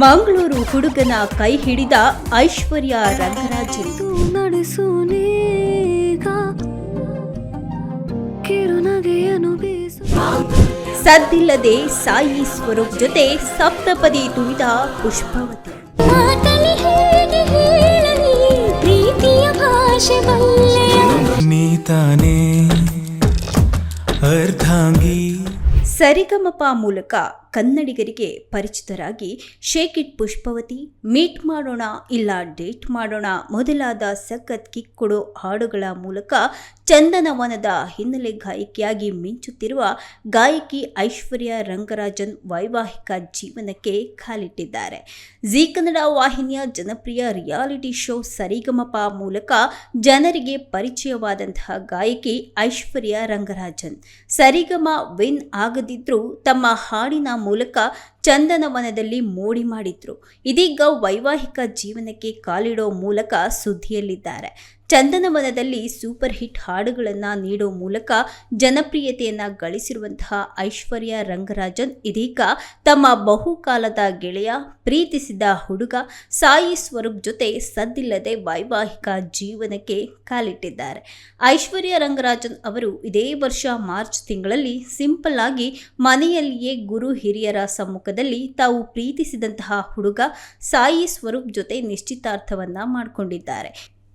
ಮಂಗಳೂರು ಹುಡುಗನ ಕೈ ಹಿಡಿದ ಐಶ್ವರ್ಯ ರಂಗರಾಜು ಸದ್ದಿಲ್ಲದೆ ಸಾಯಿ ಸ್ವರೂಪ್ ಜೊತೆ ಸಪ್ತಪದಿ ತುಳಿದ ಪುಷ್ಪವತಿ. ಸರಿಗಮಪ ಮೂಲಕ ಕನ್ನಡಿಗರಿಗೆ ಪರಿಚಿತರಾಗಿ ಶೇಕ್ ಇಟ್ ಪುಷ್ಪವತಿ, ಮೀಟ್ ಮಾಡೋಣ ಇಲ್ಲ ಡೇಟ್ ಮಾಡೋಣ ಮೊದಲಾದ ಸಖತ್ ಕಿಕ್ ಕೊಡೋ ಹಾಡುಗಳ ಮೂಲಕ ಚಂದನವನದ ಹಿನ್ನೆಲೆ ಗಾಯಕಿಯಾಗಿ ಮಿಂಚುತ್ತಿರುವ ಗಾಯಕಿ ಐಶ್ವರ್ಯ ರಂಗರಾಜನ್ ವೈವಾಹಿಕ ಜೀವನಕ್ಕೆ ಕಾಲಿಟ್ಟಿದ್ದಾರೆ. ಜಿ ಕನ್ನಡ ವಾಹಿನಿಯ ಜನಪ್ರಿಯ ರಿಯಾಲಿಟಿ ಶೋ ಸರಿಗಮಪ ಮೂಲಕ ಜನರಿಗೆ ಪರಿಚಯವಾದಂತಹ ಗಾಯಕಿ ಐಶ್ವರ್ಯ ರಂಗರಾಜನ್. ಸರಿಗಮ ವಿನ್ ಆಗದಿದ್ರೂ ತಮ್ಮ ಹಾಡಿನ ಮೂಲಕ ಚಂದನವನದಲ್ಲಿ ಮೋಡಿ ಮಾಡಿದ್ರು. ಇದೀಗ ವೈವಾಹಿಕ ಜೀವನಕ್ಕೆ ಕಾಲಿಡೋ ಮೂಲಕ ಸುದ್ದಿಯಲ್ಲಿದ್ದಾರೆ. ಚಂದನವನದಲ್ಲಿ ಸೂಪರ್ ಹಿಟ್ ಹಾಡುಗಳನ್ನು ನೀಡೋ ಮೂಲಕ ಜನಪ್ರಿಯತೆಯನ್ನು ಗಳಿಸಿರುವಂತಹ ಐಶ್ವರ್ಯ ರಂಗರಾಜನ್ ಇದೀಗ ತಮ್ಮ ಬಹುಕಾಲದ ಗೆಳೆಯ, ಪ್ರೀತಿಸಿದ ಹುಡುಗ ಸಾಯಿ ಸ್ವರೂಪ್ ಜೊತೆ ಸದ್ದಿಲ್ಲದೆ ವೈವಾಹಿಕ ಜೀವನಕ್ಕೆ ಕಾಲಿಟ್ಟಿದ್ದಾರೆ. ಐಶ್ವರ್ಯ ರಂಗರಾಜನ್ ಅವರು ಇದೇ ವರ್ಷ ಮಾರ್ಚ್ ತಿಂಗಳಲ್ಲಿ ಸಿಂಪಲ್ ಆಗಿ ಮನೆಯಲ್ಲಿಯೇ ಗುರು ಹಿರಿಯರ ಸಮ್ಮುಖದಲ್ಲಿ ತಾವು ಪ್ರೀತಿಸಿದಂತಹ ಹುಡುಗ ಸಾಯಿ ಸ್ವರೂಪ್ ಜೊತೆ ನಿಶ್ಚಿತಾರ್ಥವನ್ನ ಮಾಡಿಕೊಂಡಿದ್ದಾರೆ.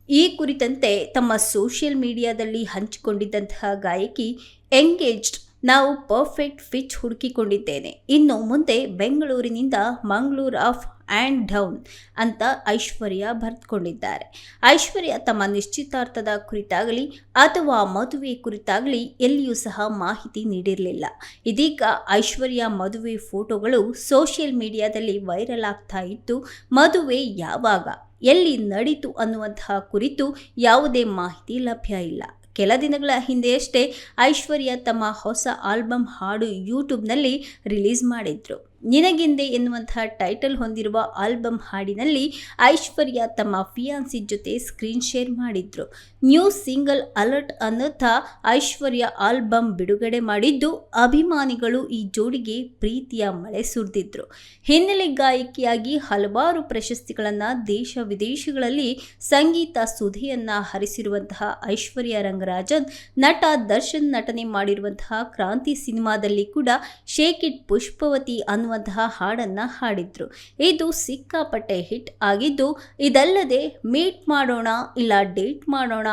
ಈ ಕುರಿತಂತೆ ತಮ್ಮ ಸೋಷಿಯಲ್ ಮೀಡಿಯಾದಲ್ಲಿ ಹಂಚಿಕೊಂಡಿದ್ದಂತಹ ಗಾಯಕಿ ಎಂಗೇಜ್ಡ್ ನಾವು ಪರ್ಫೆಕ್ಟ್ ಫಿಚ್ ಹುಡುಕಿಕೊಂಡಿದ್ದೇನೆ. ಇನ್ನು ಮುಂದೆ ಬೆಂಗಳೂರಿನಿಂದ ಮಂಗಳೂರು ಆಫ್ ಆ್ಯಂಡ್ ಡೌನ್ ಅಂತ ಐಶ್ವರ್ಯ ಬರೆದುಕೊಂಡಿದ್ದಾರೆ ಐಶ್ವರ್ಯ ತಮ್ಮ ನಿಶ್ಚಿತಾರ್ಥದ ಕುರಿತಾಗಲಿ ಅಥವಾ ಮದುವೆ ಕುರಿತಾಗಲಿ ಎಲ್ಲಿಯೂ ಸಹ ಮಾಹಿತಿ ನೀಡಿರಲಿಲ್ಲ. ಇದೀಗ ಐಶ್ವರ್ಯ ಮದುವೆ ಫೋಟೋಗಳು ಸೋಷಿಯಲ್ ಮೀಡಿಯಾದಲ್ಲಿ ವೈರಲ್ ಆಗ್ತಾ ಇದ್ದು, ಮದುವೆ ಯಾವಾಗ, ಎಲ್ಲಿ ನಡೀತು ಅನ್ನುವಂತಹ ಕುರಿತು ಯಾವುದೇ ಮಾಹಿತಿ ಲಭ್ಯ ಇಲ್ಲ. ಕೆಲ ದಿನಗಳ ಹಿಂದೆಯಷ್ಟೇ ಐಶ್ವರ್ಯ ತಮ್ಮ ಹೊಸ ಆಲ್ಬಮ್ ಹಾಡು ಯೂಟ್ಯೂಬ್ನಲ್ಲಿ ರಿಲೀಸ್ ಮಾಡಿದ್ರು. ನಿನಗೆಂದೆ ಎನ್ನುವಂತಹ ಟೈಟಲ್ ಹೊಂದಿರುವ ಆಲ್ಬಮ್ ಹಾಡಿನಲ್ಲಿ ಐಶ್ವರ್ಯ ತಮ್ಮ ಫಿಯಾನ್ಸಿ ಜೊತೆ ಸ್ಕ್ರೀನ್ ಶೇರ್ ಮಾಡಿದ್ರು. ನ್ಯೂ ಸಿಂಗಲ್ ಅಲರ್ಟ್ ಅನ್ನುತ್ತಾ ಐಶ್ವರ್ಯ ಆಲ್ಬಮ್ ಬಿಡುಗಡೆ ಮಾಡಿದ್ದು, ಅಭಿಮಾನಿಗಳು ಈ ಜೋಡಿಗೆ ಪ್ರೀತಿಯ ಮಳೆ ಸುರಿದಿದ್ರು. ಹಿನ್ನೆಲೆ ಗಾಯಕಿಯಾಗಿ ಹಲವಾರು ಪ್ರಶಸ್ತಿಗಳನ್ನು ದೇಶ ವಿದೇಶಗಳಲ್ಲಿ ಸಂಗೀತ ಸುಧಿಯನ್ನ ಹರಿಸಿರುವಂತಹ ಐಶ್ವರ್ಯ ರಂಗರಾಜನ್, ನಟ ದರ್ಶನ್ ನಟನೆ ಮಾಡಿರುವಂತಹ ಕ್ರಾಂತಿ ಸಿನಿಮಾದಲ್ಲಿ ಕೂಡ ಶೇಕ್ ಇಟ್ ಪುಷ್ಪವತಿ ಅನ್ನುವಂತಹ ಹಾಡನ್ನ ಹಾಡಿದ್ರು. ಇದು ಸಿಕ್ಕಾಪಟ್ಟೆ ಹಿಟ್ ಆಗಿದ್ದು, ಇದಲ್ಲದೆ ಮೀಟ್ ಮಾಡೋಣ ಇಲ್ಲ ಡೇಟ್ ಮಾಡೋಣ,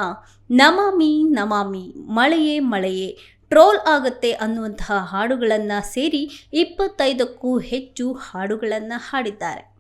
ನಮಾಮಿ ನಮಾಮಿ, ಮಳೆಯೇ ಮಳೆಯೇ, ಟ್ರೋಲ್ ಆಗುತ್ತೆ ಅನ್ನುವಂತಹ ಹಾಡುಗಳನ್ನು ಸೇರಿ ಇಪ್ಪತ್ತೈದಕ್ಕೂ ಹೆಚ್ಚು ಹಾಡುಗಳನ್ನು ಹಾಡಿದ್ದಾರೆ.